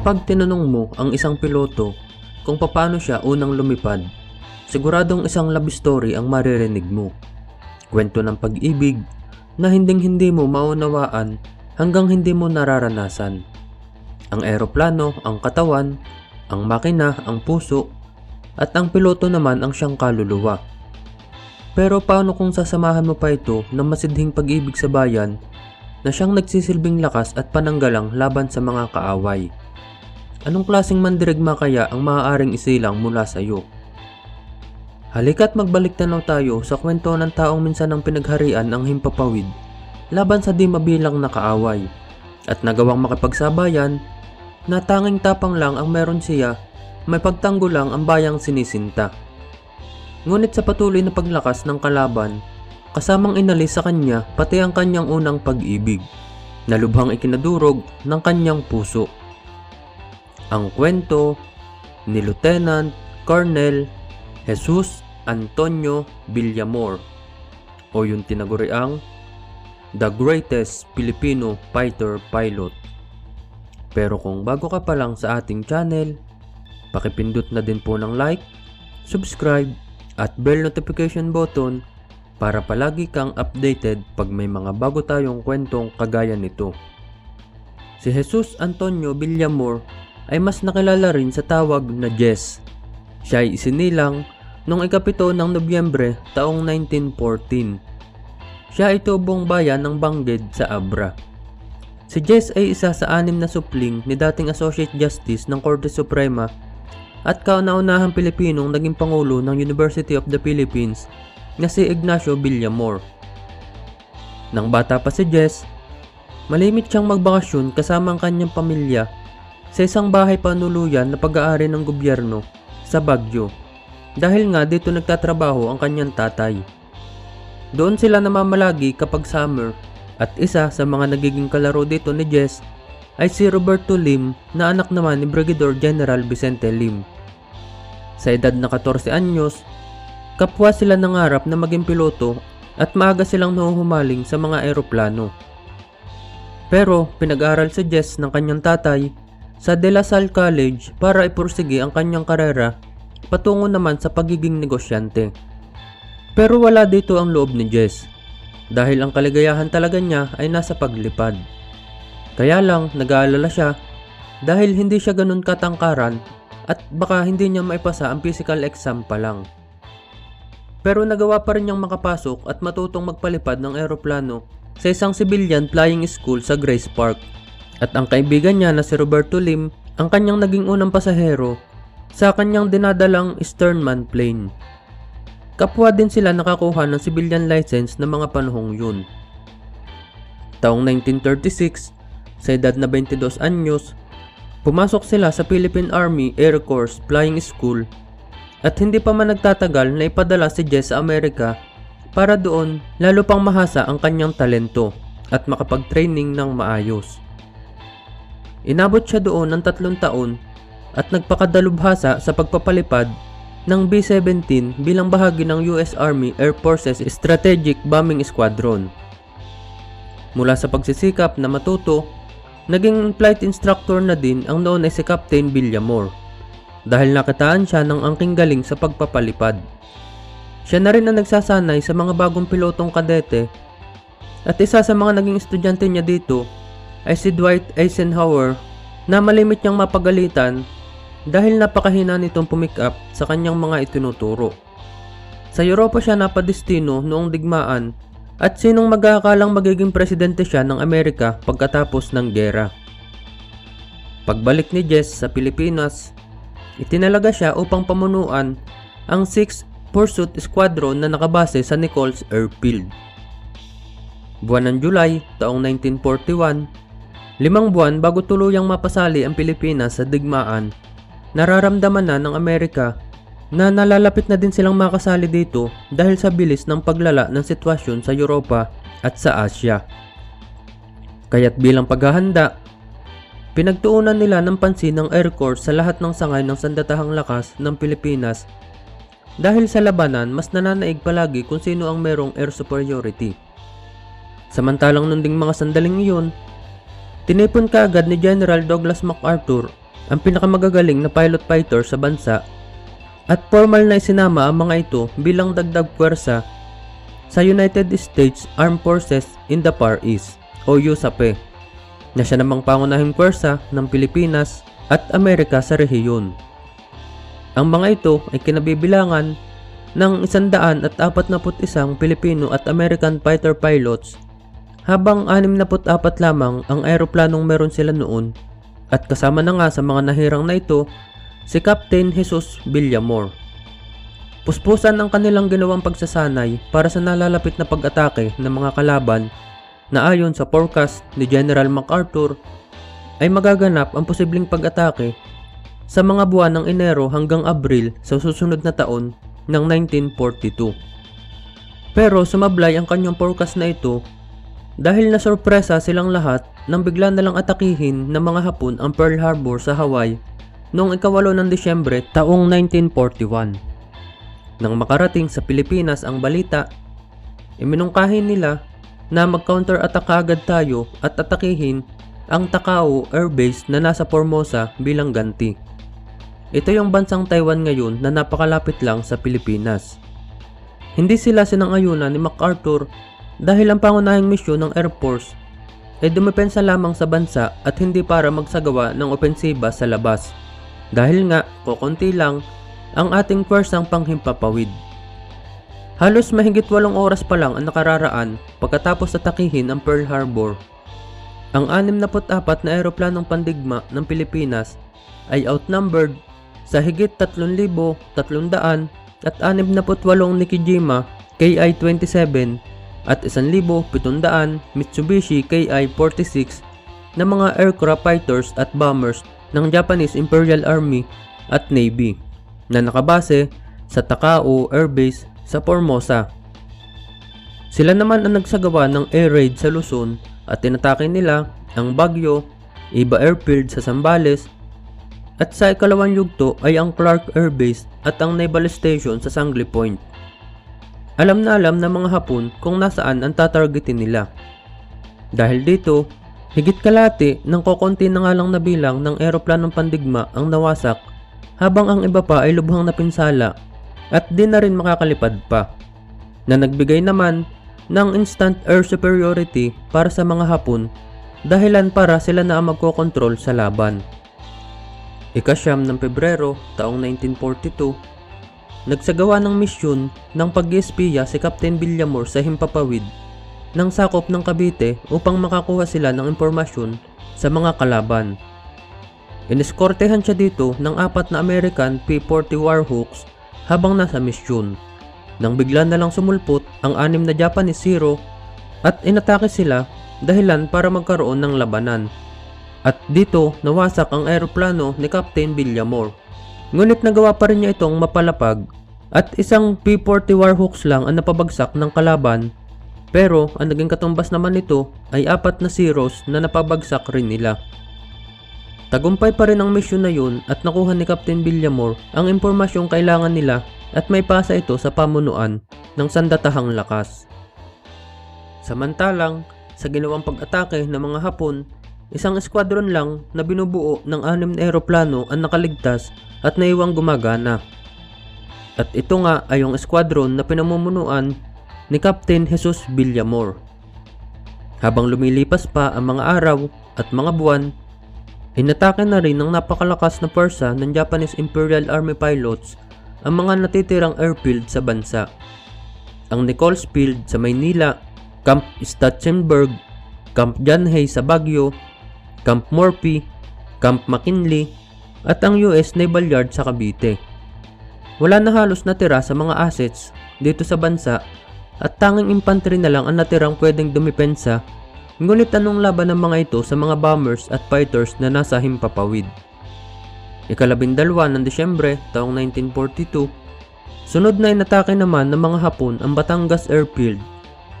Kapag tinanong mo ang isang piloto kung paano siya unang lumipad, siguradong isang love story ang maririnig mo. Kwento ng pag-ibig na hinding-hindi mo maunawaan hanggang hindi mo nararanasan. Ang eroplano, ang katawan, ang makina, ang puso, at ang piloto naman ang siyang kaluluwa. Pero paano kung sasamahan mo pa ito ng masidhing pag-ibig sa bayan na siyang nagsisilbing lakas at pananggalang laban sa mga kaaway? Anong klaseng mandirigma kaya ang maaaring isilang mula sa iyo? Halika't magbalik tanaw tayo sa kwento ng taong minsan ang pinagharian ang himpapawid laban sa di mabilang na kaaway at nagawang makipagsabayan na tanging tapang lang ang meron siya may pagtanggol lang ang bayang sinisinta. Ngunit sa patuloy na paglakas ng kalaban, kasamang inalis sa kanya pati ang kanyang unang pag-ibig na lubhang ikinadurog ng kanyang puso. Ang kwento ni Lieutenant Colonel Jesus Antonio Villamor o yung tinaguriang The Greatest Filipino Fighter Pilot. Pero kung bago ka pa lang sa ating channel, pakipindot na din po ng like, subscribe, at bell notification button para palagi kang updated pag may mga bago tayong kwentong kagaya nito. Si Jesus Antonio Villamor ay mas nakilala rin sa tawag na Jess. Siya ay isinilang noong ikapito ng Nobyembre taong 1914. Siya ay tubong bayan ng Bangged sa Abra. Si Jess ay isa sa anim na supling ni dating Associate Justice ng Korte Suprema at kauna-unahang Pilipinong naging Pangulo ng University of the Philippines na si Ignacio Villamor. Nang bata pa si Jess, malimit siyang magbakasyon kasama ang kanyang pamilya sa isang bahay panuluyan na pag-aari ng gobyerno sa Baguio dahil nga dito nagtatrabaho ang kanyang tatay. Doon sila namamalagi kapag summer at isa sa mga nagiging kalaro dito ni Jess ay si Roberto Lim na anak naman ni Brigadier General Vicente Lim. Sa edad na 14 anyos, kapwa sila nangarap na maging piloto at maaga silang nahuhumaling sa mga eroplano. Pero pinag-aral si Jess ng kanyang tatay sa De La Salle College para ipursige ang kanyang karera patungo naman sa pagiging negosyante. Pero wala dito ang loob ni Jess dahil ang kaligayahan talaga niya ay nasa paglipad. Kaya lang nag-aalala siya dahil hindi siya ganun katangkaran at baka hindi niya maipasa ang physical exam pa lang. Pero nagawa pa rin niyang makapasok at matutong magpalipad ng eroplano sa isang civilian flying school sa Grace Park. At ang kaibigan niya na si Roberto Lim ang kanyang naging unang pasahero sa kanyang dinadalang Sternman plane. Kapwa din sila nakakuha ng civilian license ng mga panahong yun. Taong 1936, sa edad na 22 anyos, pumasok sila sa Philippine Army Air Corps Flying School at hindi pa man nagtatagal na ipadala si Jess sa Amerika para doon lalo pang mahasa ang kanyang talento at makapag-training ng maayos. Inabot siya doon ng tatlong taon at nagpakadalubhasa sa pagpapalipad ng B-17 bilang bahagi ng US Army Air Forces Strategic Bombing Squadron. Mula sa pagsisikap na matuto, naging flight instructor na din ang noon ay si Captain Villamor dahil nakitaan siya ng angking galing sa pagpapalipad. Siya na rin ang nagsasanay sa mga bagong pilotong kadete at isa sa mga naging estudyante niya dito ay si Dwight Eisenhower na malimit niyang mapagalitan dahil napakahina nitong pumick up sa kanyang mga itinuturo. Sa Europa siya napadestino noong digmaan at sinong magkakalang magiging presidente siya ng Amerika pagkatapos ng gera. Pagbalik ni Jess sa Pilipinas, itinalaga siya upang pamunuan ang 6th Pursuit Squadron na nakabase sa Nichols Airfield. Buwan ng July taong 1941, limang buwan bago tuluyang mapasali ang Pilipinas sa digmaan, nararamdaman na ng Amerika na nalalapit na din silang makasali dito dahil sa bilis ng paglala ng sitwasyon sa Europa at sa Asya. Kaya't bilang paghahanda, pinagtuunan nila ng pansin ng Air Corps sa lahat ng sangay ng sandatahang lakas ng Pilipinas dahil sa labanan mas nananaig palagi kung sino ang merong air superiority. Samantalang nung ding mga sandaling iyon, tinipon kaagad ni General Douglas MacArthur ang pinakamagagaling na pilot fighter sa bansa at formal na isinama ang mga ito bilang dagdag puwersa sa United States Armed Forces in the Far East o USAPE na siya namang pangunahing puwersa ng Pilipinas at Amerika sa rehiyon. Ang mga ito ay kinabibilangan ng 141 Pilipino at American fighter pilots habang 64 lamang ang aeroplanong meron sila noon at kasama na nga sa mga nahirang na ito si Captain Jesus Villamor. Puspusan ang kanilang ginawang pagsasanay para sa nalalapit na pag-atake ng mga kalaban na ayon sa forecast ni General MacArthur ay magaganap ang posibleng pag-atake sa mga buwan ng Enero hanggang Abril sa susunod na taon ng 1942. Pero sumablay ang kanyang forecast na ito dahil na sorpresa silang lahat nang bigla na lang atakihin ng mga Hapon ang Pearl Harbor sa Hawaii noong ikawalo ng Disyembre taong 1941. Nang makarating sa Pilipinas ang balita, iminungkahin nila na mag-counter-attack agad tayo at atakihin ang Takao Air Base na nasa Formosa bilang ganti. Ito yung bansang Taiwan ngayon na napakalapit lang sa Pilipinas. Hindi sila sinangayunan ni MacArthur dahil ang pangunahing misyon ng Air Force ay dumepensa lamang sa bansa at hindi para magsagawa ng opensiba sa labas. Dahil nga, kukunti lang ang ating pwersang panghimpapawid. Halos mahigit walong oras pa lang ang nakararaan pagkatapos atakihin ang Pearl Harbor. Ang 64 na aeroplanong pandigma ng Pilipinas ay outnumbered sa higit 3,300 at 68 Nikijima Ki-27 at 1,700 Mitsubishi Ki-46 na mga aircraft fighters at bombers ng Japanese Imperial Army at Navy na nakabase sa Takao Air Base sa Formosa. Sila naman ang nagsagawa ng air raid sa Luzon at tinatake nila ang Baguio, Iba Airfield sa Zambales at sa ikalawang yugto ay ang Clark Air Base at ang Naval Station sa Sangley Point. Alam na alam ng mga Hapon kung nasaan ang tatargetin nila. Dahil dito, higit kalati ng kokonti na nga lang na bilang ng eroplanong pandigma ang nawasak habang ang iba pa ay lubhang napinsala at di na rin makakalipad pa. Na nagbigay naman ng instant air superiority para sa mga Hapon dahilan para sila na ang magkokontrol sa laban. Ikasyam ng Pebrero taong 1942, nagsagawa ng misyon ng pag-espiya si Captain Villamor sa Himpapawid ng sakop ng Cavite upang makakuha sila ng impormasyon sa mga kalaban. Ineskortehan siya dito ng apat na American P-40 Warhawks habang nasa misyon. Nang bigla na lang sumulpot ang anim na Japanese Zero at inatake sila dahilan para magkaroon ng labanan. At dito nawasak ang eroplano ni Captain Villamor. Ngunit nagawa pa rin niya itong mapalapag at isang P-40 Warhawks lang ang napabagsak ng kalaban pero ang naging katumbas naman nito ay apat na Zeros na napabagsak rin nila. Tagumpay pa rin ang misyon na yun at nakuha ni Captain Villamor ang impormasyong kailangan nila at may pasa ito sa pamunuan ng sandatahang lakas. Samantalang, sa ginawang pag-atake ng mga Hapon, isang eskwadron lang na binubuo ng anim na eroplano ang nakaligtas at naiwang gumagana. At ito nga ay yung eskwadron na pinamumunuan ni Captain Jesus Villamor. Habang lumilipas pa ang mga araw at mga buwan, inatake na rin ng napakalakas na pwersa ng Japanese Imperial Army pilots ang mga natitirang airfield sa bansa. Ang Nichols Field sa Maynila, Camp Stachenberg, Camp John Hay sa Baguio, Camp Morphy, Camp McKinley, at ang US Naval Yard sa Cavite. Wala na halos natira sa mga assets dito sa bansa at tanging infantry na lang ang natirang pwedeng dumipensa ngunit anong laban ng mga ito sa mga bombers at fighters na nasa himpapawid. Ikalabindalwa ng Disyembre taong 1942, sunod na inatake naman ng mga Hapon ang Batangas Airfield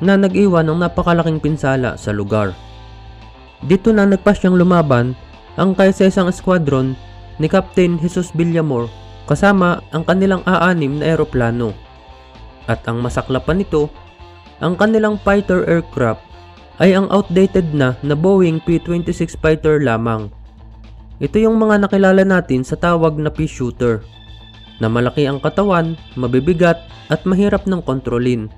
na nag-iwan ng napakalaking pinsala sa lugar. Dito na nagpasyang lumaban ang kaisa-isang squadron ni Captain Jesus Villamor kasama ang kanilang A-6 na eroplano. At ang masaklapan nito, ang kanilang fighter aircraft ay ang outdated na na Boeing P-26 fighter lamang. Ito yung mga nakilala natin sa tawag na pea shooter na malaki ang katawan, mabibigat at mahirap ng kontrolin.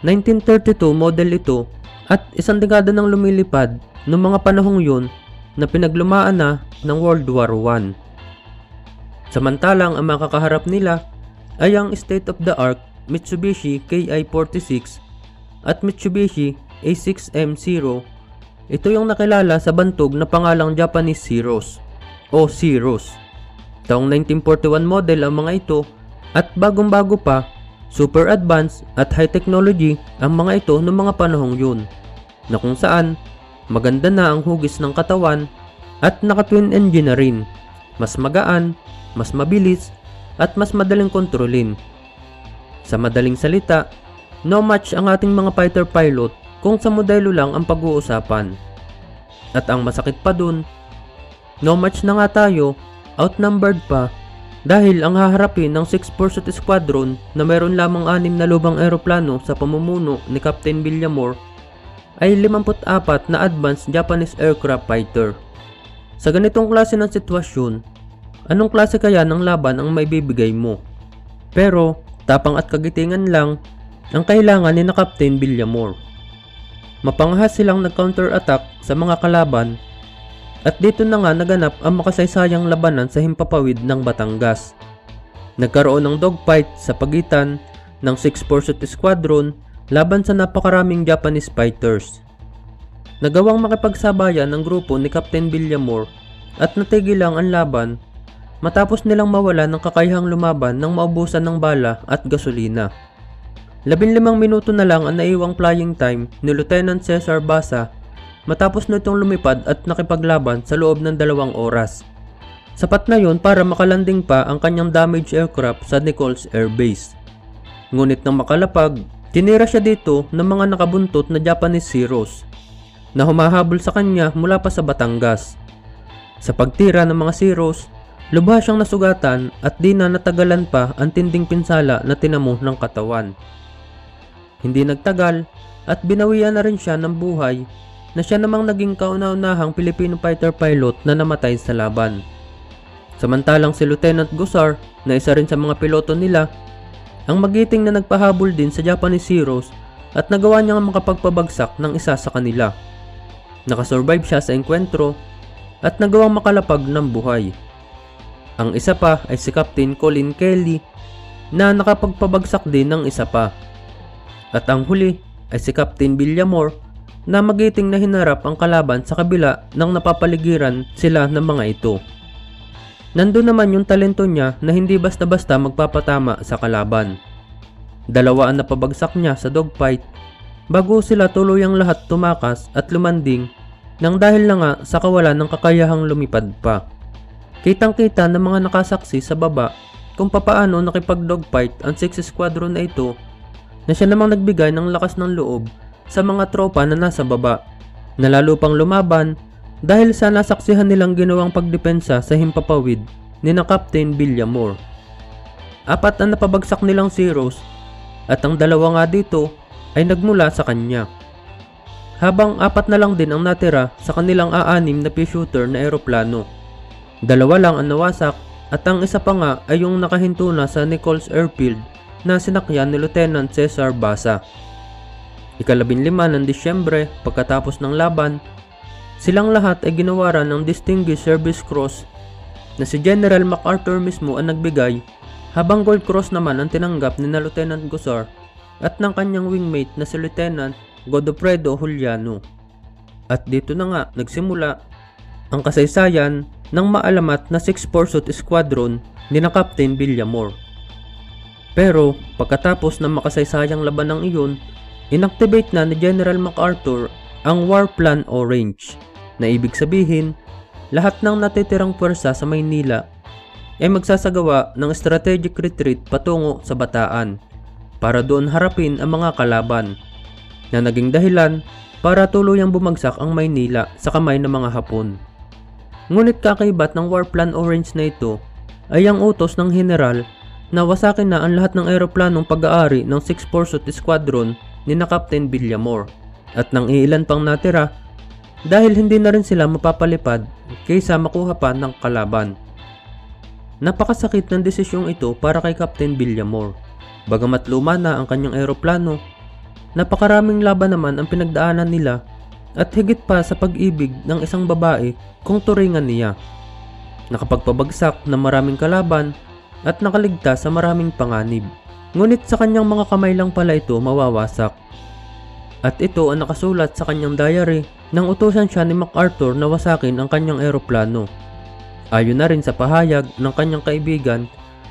1932 model ito at isang dekada nang lumilipad noong mga panahong yun na pinaglumaan na ng World War I. Samantalang ang makakaharap nila ay ang state-of-the-art Mitsubishi Ki-46 at Mitsubishi A6M0. Ito yung nakilala sa bantog na pangalang Japanese Zeros o Zeros. Taong 1941 model ang mga ito at bagong-bago pa, super advanced at high technology ang mga ito noong mga panahong yun na kung saan maganda na ang hugis ng katawan at naka-twin engine na rin. Mas magaan, mas mabilis at mas madaling kontrolin. Sa madaling salita, no match ang ating mga fighter pilot kung sa modelo lang ang pag-uusapan. At ang masakit pa dun, no match na nga tayo outnumbered pa dahil ang haharapin ng 6 Pursuit Squadron na meron lamang anim na lubang eroplano sa pamumuno ni Captain Villamore ay 54 na advanced Japanese aircraft fighter. Sa ganitong klase ng sitwasyon, anong klase kaya ng laban ang maibibigay mo? Pero, tapang at kagitingan lang ang kailangan ni na Captain Villamore. Mapangahas silang nag-counter-attack sa mga kalaban at dito na nga naganap ang makasaysayang labanan sa himpapawid ng Batangas. Nagkaroon ng dogfight sa pagitan ng 6 Pursuit Squadron laban sa napakaraming Japanese fighters. Nagawang makipagsabayan ng grupo ni Captain Villamore at natigil lang ang laban matapos nilang mawala ng kakayahang lumaban nang maubusan ng bala at gasolina. Labinlimang minuto na lang ang naiwang flying time ni Lieutenant Cesar Basa matapos nitong lumipad at nakipaglaban sa loob ng dalawang oras. Sapat na yon para makalanding pa ang kanyang damaged aircraft sa Nichols Air Base. Ngunit nang makalapag, tinira siya dito ng mga nakabuntot na Japanese Zeros na humahabol sa kanya mula pa sa Batangas. Sa pagtira ng mga Zeros, lubha siyang nasugatan at di na natagalan pa ang tinding pinsala na tinamo ng katawan. Hindi nagtagal at binawian na rin siya ng buhay na siya namang naging kauna-unahang Filipino fighter pilot na namatay sa laban. Samantalang si Lieutenant Gusar na isa rin sa mga piloto nila, ang magiting na nagpahabol din sa Japanese Heroes at nagawa niyang makapagpabagsak ng isa sa kanila. Nakasurvive siya sa enkwentro at nagawang makalapag ng buhay. Ang isa pa ay si Captain Colin Kelly na nakapagpabagsak din ng isa pa. At ang huli ay si Captain Villamore na magiting na hinarap ang kalaban sa kabila ng napapaligiran sila ng mga ito. Nandun naman yung talento niya na hindi basta-basta magpapatama sa kalaban. Dalawa ang napabagsak niya sa dogfight bago sila tuluyang lahat tumakas at lumanding nang dahil na nga sa kawalan ng kakayahang lumipad pa. Kitang-kita ng mga nakasaksi sa baba kung papaano nakipag-dogfight ang 6 squadron na ito na siya namang nagbigay ng lakas ng loob sa mga tropa na nasa baba na lalo pang lumaban dahil sa nasaksihan nilang ginawang pagdepensa sa himpapawid ni na Captain Villamore. Apat na napabagsak nilang zeros at ang dalawa nga dito ay nagmula sa kanya. Habang apat na lang din ang natira sa kanilang aanim na pea shooter na eroplano. Dalawa lang ang nawasak at ang isa pa nga ay yung nakahinto na sa Nichols Airfield na sinakyan ni Lieutenant Cesar Basa. Ikalabing lima ng Disyembre pagkatapos ng laban, silang lahat ay ginawaran ng Distinguished Service Cross na si General MacArthur mismo ang nagbigay habang Gold Cross naman ang tinanggap ni na Lieutenant Gusar at ng kanyang wingmate na si Lieutenant Godofredo Juliano. At dito na nga nagsimula ang kasaysayan ng maalamat na 6 Pursuit Squadron ni na Captain Villamore. Pero pagkatapos ng makasaysayang laban ng iyon, Inactivate na ni General MacArthur ang War Plan Orange na ibig sabihin lahat ng natitirang pwersa sa Maynila ay magsasagawa ng strategic retreat patungo sa Bataan para doon harapin ang mga kalaban na naging dahilan para tuluyang bumagsak ang Maynila sa kamay ng mga Hapon. Ngunit kakaibat ng War Plan Orange na ito ay ang utos ng general na wasakin na ang lahat ng eroplanong pag-aari ng 6 Pursuit Squadron ni na Captain Villamore at nang iilan pang natira dahil hindi na rin sila mapapalipad kaysa makuha pa ng kalaban. Napakasakit ng desisyong ito para kay Captain Villamor. Bagamat luma na ang kanyang eroplano, napakaraming laban naman ang pinagdaanan nila at higit pa sa pag-ibig ng isang babae kung turingan niya. Nakapagpabagsak ng maraming kalaban at nakaligtas sa maraming panganib. Ngunit sa kanyang mga kamay lang pala ito mawawasak. At ito ang nakasulat sa kanyang diary nang utusan siya ni MacArthur na wasakin ang kanyang eroplano. Ayon na rin sa pahayag ng kanyang kaibigan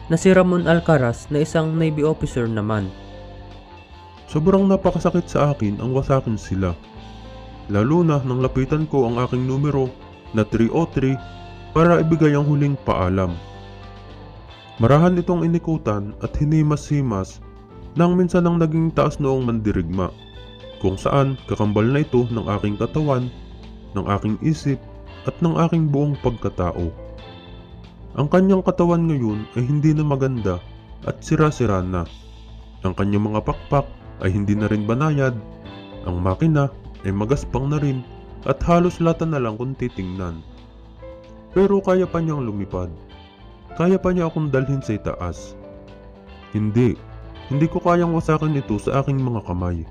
na si Ramon Alcaraz na isang Navy officer naman. Sobrang napakasakit sa akin ang wasakin sila. Lalo na nang lapitan ko ang aking numero na 303 para ibigay ang huling paalam. Marahan itong inikutan at hinimas-himas nang minsan ang naging taas noong mandirigma kung saan kakambal na ito ng aking katawan, ng aking isip at ng aking buong pagkatao. Ang kanyang katawan ngayon ay hindi na maganda at sira-sira na. Ang kanyang mga pakpak ay hindi na rin banayad. Ang makina ay magaspang na rin at halos lata na lang kung titingnan. Pero kaya pa niyang lumipad. Kaya pa niya akong dalhin sa itaas. Hindi, hindi ko kayang wasakin ito sa aking mga kamay.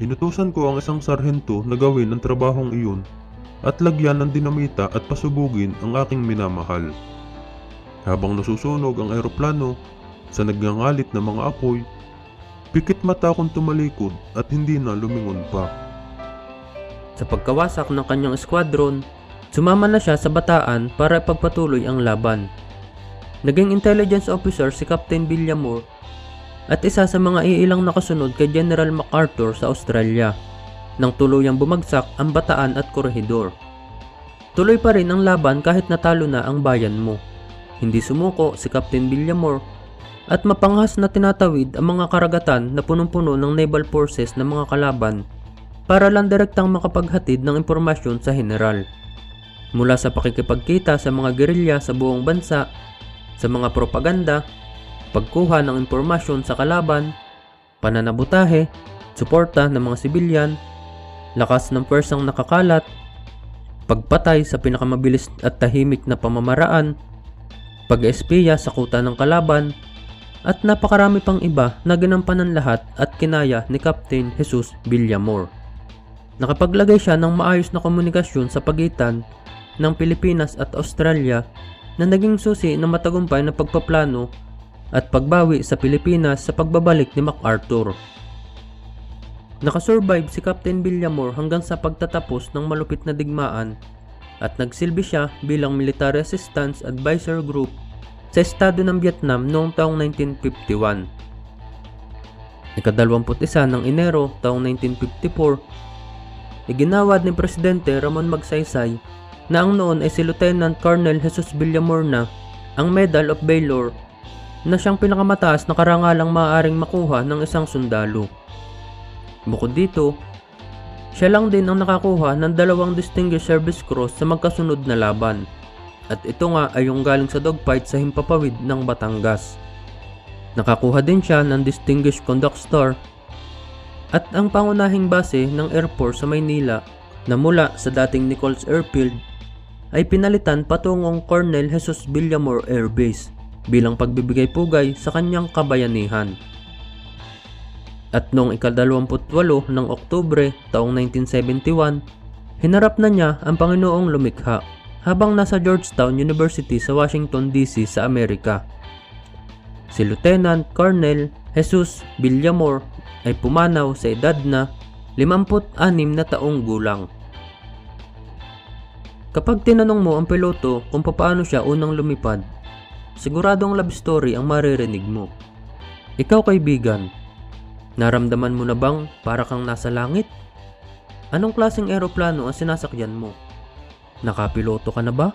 Inutusan ko ang isang sarhento na gawin ang trabahong iyon at lagyan ng dinamita at pasubugin ang aking minamahal. Habang nasusunog ang eroplano sa nagngangalit na mga apoy, pikit mata akong tumalikod at hindi na lumingon pa. Sa pagkawasak ng kanyang squadron, sumama na siya sa bataan para ipagpatuloy ang laban. Naging intelligence officer si Captain Villamor at isa sa mga iilang nakasunod kay General MacArthur sa Australia nang tuluyang bumagsak ang bataan at korehidor. Tuloy pa rin ang laban kahit natalo na ang bayan mo. Hindi sumuko si Captain Villamor at mapanghas na tinatawid ang mga karagatan na punong-puno ng naval forces ng mga kalaban para lang direktang makapaghatid ng impormasyon sa general. Mula sa pakikipagkita sa mga gerilya sa buong bansa, sa mga propaganda, pagkuha ng impormasyon sa kalaban, pananabutahe, suporta ng mga sibilyan, lakas ng pwersang nakakalat, pagpatay sa pinakamabilis at tahimik na pamamaraan, pag-espiya sa kuta ng kalaban, at napakarami pang iba na ginampanan lahat at kinaya ni Captain Jesus Villamor. Nakapaglagay siya ng maayos na komunikasyon sa pagitan ng Pilipinas at Australia na naging susi ng matagumpay na pagpaplano at pagbawi sa Pilipinas sa pagbabalik ni MacArthur. Nakasurvive si Captain Villamor hanggang sa pagtatapos ng malupit na digmaan at nagsilbi siya bilang military assistance advisor group sa estado ng Vietnam noong taong 1951. Ikadalawamput isa ng Enero taong 1954, iginawad ni Presidente Ramon Magsaysay na ang noon ay si Lieutenant Colonel Jesus Villamor na ang Medal of Valor na siyang pinakamataas na karangalang maaaring makuha ng isang sundalo. Bukod dito, siya lang din ang nakakuha ng dalawang Distinguished Service Cross sa magkasunod na laban. At ito nga ay yung galing sa dogfight sa Himpapawid ng Batangas. Nakakuha din siya ng Distinguished Conduct Star at ang pangunahing base ng Air Force sa Maynila na mula sa dating Nichols Airfield ay pinalitan patungong Colonel Jesus Villamor Air Base bilang pagbibigay pugay sa kanyang kabayanihan. At noong ikadalawamputwalo ng Oktubre taong 1971, hinarap na niya ang Panginoong lumikha habang nasa Georgetown University sa Washington DC sa Amerika. Si Lieutenant Colonel Jesus Villamor ay pumanaw sa edad na 56 na taong gulang. Kapag tinanong mo ang piloto kung paano siya unang lumipad, siguradong love story ang maririnig mo. Ikaw kaibigan, naramdaman mo na bang para kang nasa langit? Anong klaseng eroplano ang sinasakyan mo? Nakapiloto ka na ba?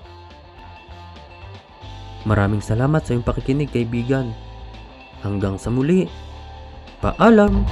Maraming salamat sa iyong pakikinig kaibigan. Hanggang sa muli. Paalam!